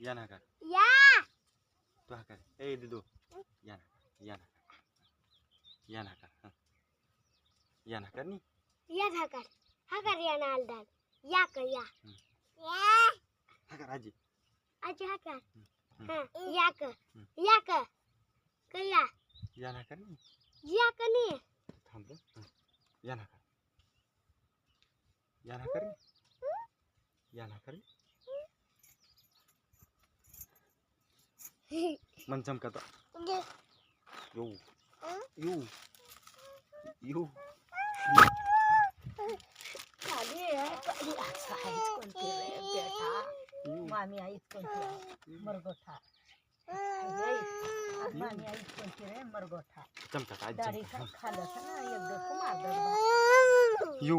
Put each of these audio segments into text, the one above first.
या ना कर या तू हा कर ए दिदू या ना या ना कर या ना कर हं. या ना कर नी या झाकर हा कर या नालदार या कर या. या हा कर आजी आजी हा कर. हाँ या कर. या कर कर या या ना कर नी या कर नहीं थांब. हं. या ना कर या ना कर नी या ना कर आहेच कोणती रे बेटा यो। मामी आईच कोणती मरगोठा आई आई मामी आईच कोणती रे मरगोठा चमकत आजी दाढी ना एक मारदर यो।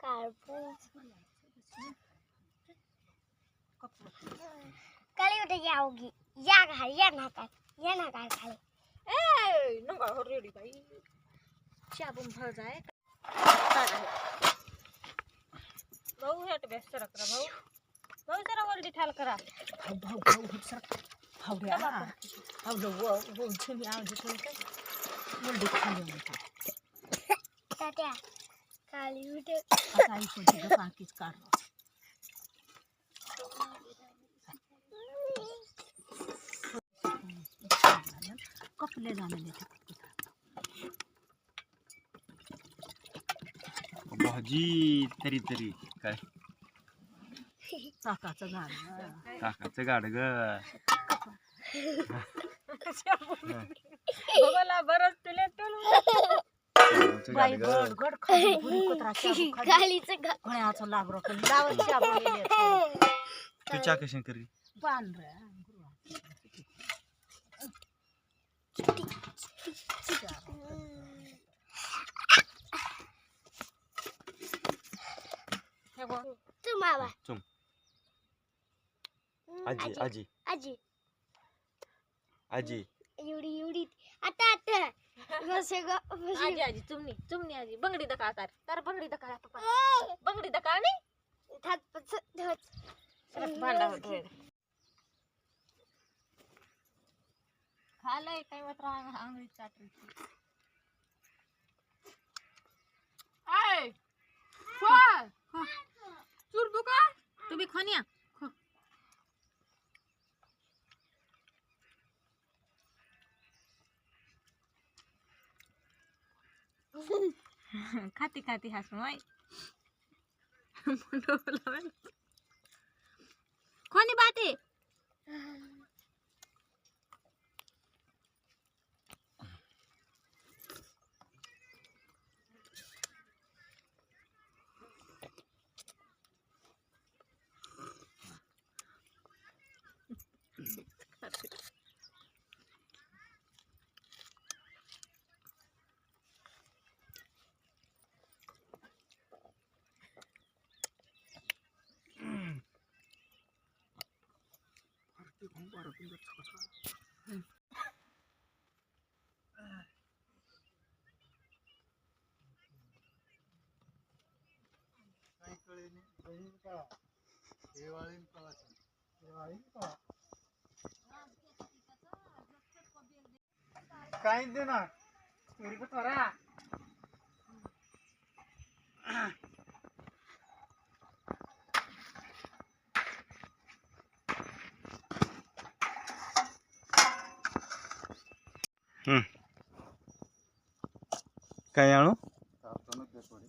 कारपूस काली उठे जाओगी या घाल या ना कर या ना कर खाली शाबून भर जाय भाऊ हेट बेस्ट रख रा भाऊ भाऊ जरा वल्डी ठाल करा भाऊ भाऊ भाऊ हेट सर भाऊ रे आ भाऊ लो वो वो छमी आव जे काय वल्डी खाली म्हणता बटाट्या. काळी मिठ आता ऐकून तुझं काढ. कपले झालेले भाजी तरी तरी. काय? काकाचं गाड काकाचं गाड ग. बरंच तुले काकाचं बाई गाड ग. गड गड खाली बुरी कुत्रा शाबू खाली. कालीचं गा गळ्याचं लाग रकल लावत शाबू नेले तू चा कशी करी? पान रे हे बघ. तू मावा. चुम. हम्म, आजी आजी. आजी. आजी. एवढी एवढी. आता आता. बस ग बस आजी आजी चुमनी आजी. बंगडी दका तार तार बंगडी दका पप्पा बंगडी दका नाही थात पच धत. सरस भांडा होतोय खालय काय मात्र चाटरी आय! चूर दुका तुम्ही खनिया ખાતી ખાતી હાસું હોય કોની બાટી? काही दे ना उरकत त्वरा काय आणू काय आणू कास्तीची बोले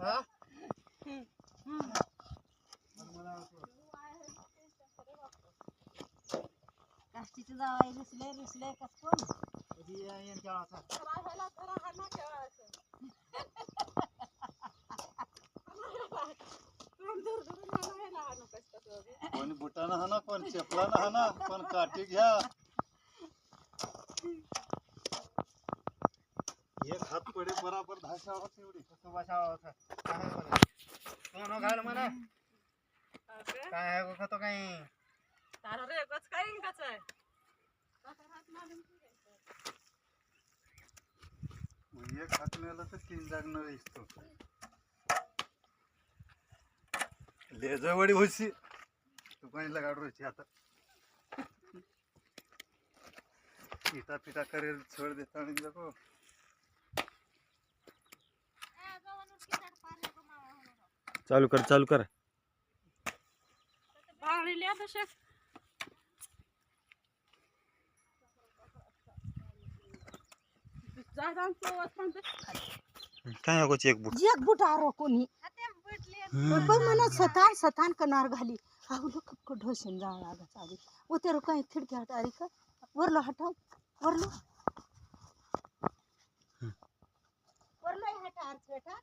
हा काष्टीचे जावाई रुसले रुसले कस कोण कोण बुटानं हाना कोण चपलानं हाना कोण काठी घ्या. एक हात पडे बराबर धाशावर तेवढी कसं बसावं होतं. काय आहे बोले? सोनं घाल म्हणा? काय आहे बघ तो काही? मग एक हात नेला तर तीन जागणार दिसतो लेजवडी होशी तू कोणी लगाड रोची आता? पिटा पिटा करेल छोड देता आणि चालू कर चालू कर. काय एक बुट जग बुट आरो कोणी. पण म्हणा सतान सतान कनार घाली. अहो लोक ढोसून जावं लागत आधी उतर काही खिडकी हट आली का? वरलो हटाव. वरलो. वरलो हटा अर्थ बेटा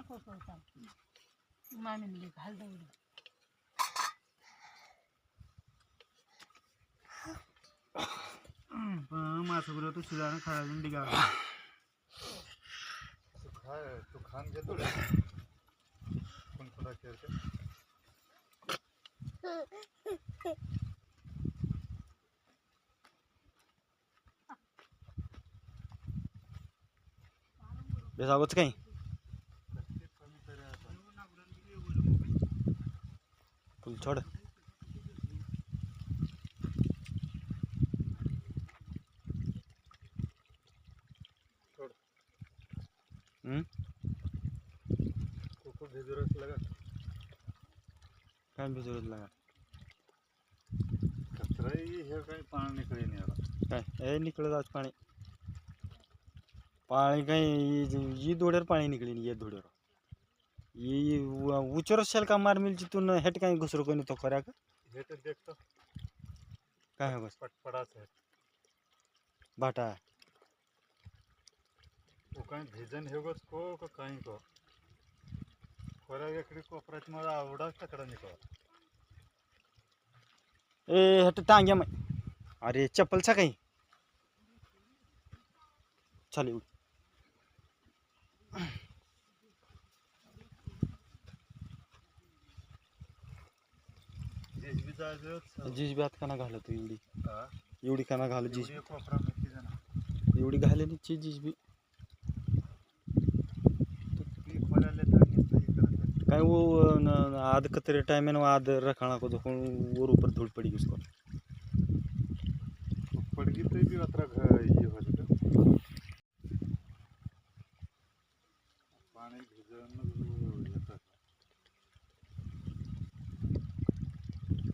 को को मामी मिली घाल दौडी पण मासं बरं तू शिजानं खळाजून डिगा तू खाय तू खान घेतो कोण कोणा खेळते बेस अगोच काही छोड। हम्म? कुकू भिजरस लगा। लागा? हे काही पाणी निकळी नाही आला काय ए निकळत आज पाणी पाणी काही ई धोड्यावर पाणी निकळी ये धोड्यावर ई उचर शेल का मार मिल तिथून हेट काही घुसरू कोणी तो खऱ्या का? हे तर देखतो काय हो बस पटपडाच आहे भाटा तू काही भिजन हेगोच को का काही को? खोऱ्या वेकडी कोपऱ्यात मला आवडा तकडा निको? ए हेट टांग्या मै। अरे चप्पलचा काही चालेल जीज बी आता काना घालत तू एवढी. हा? एवढी काना घाल जीज. एवढी घालेली ची जीज बी. इकडं काय वो आध कतरे टाइम है ना आध रखाना को जो वर ऊपर धूल पड़ी उसको. पडगी ते बी अत्र हे होत का पाणी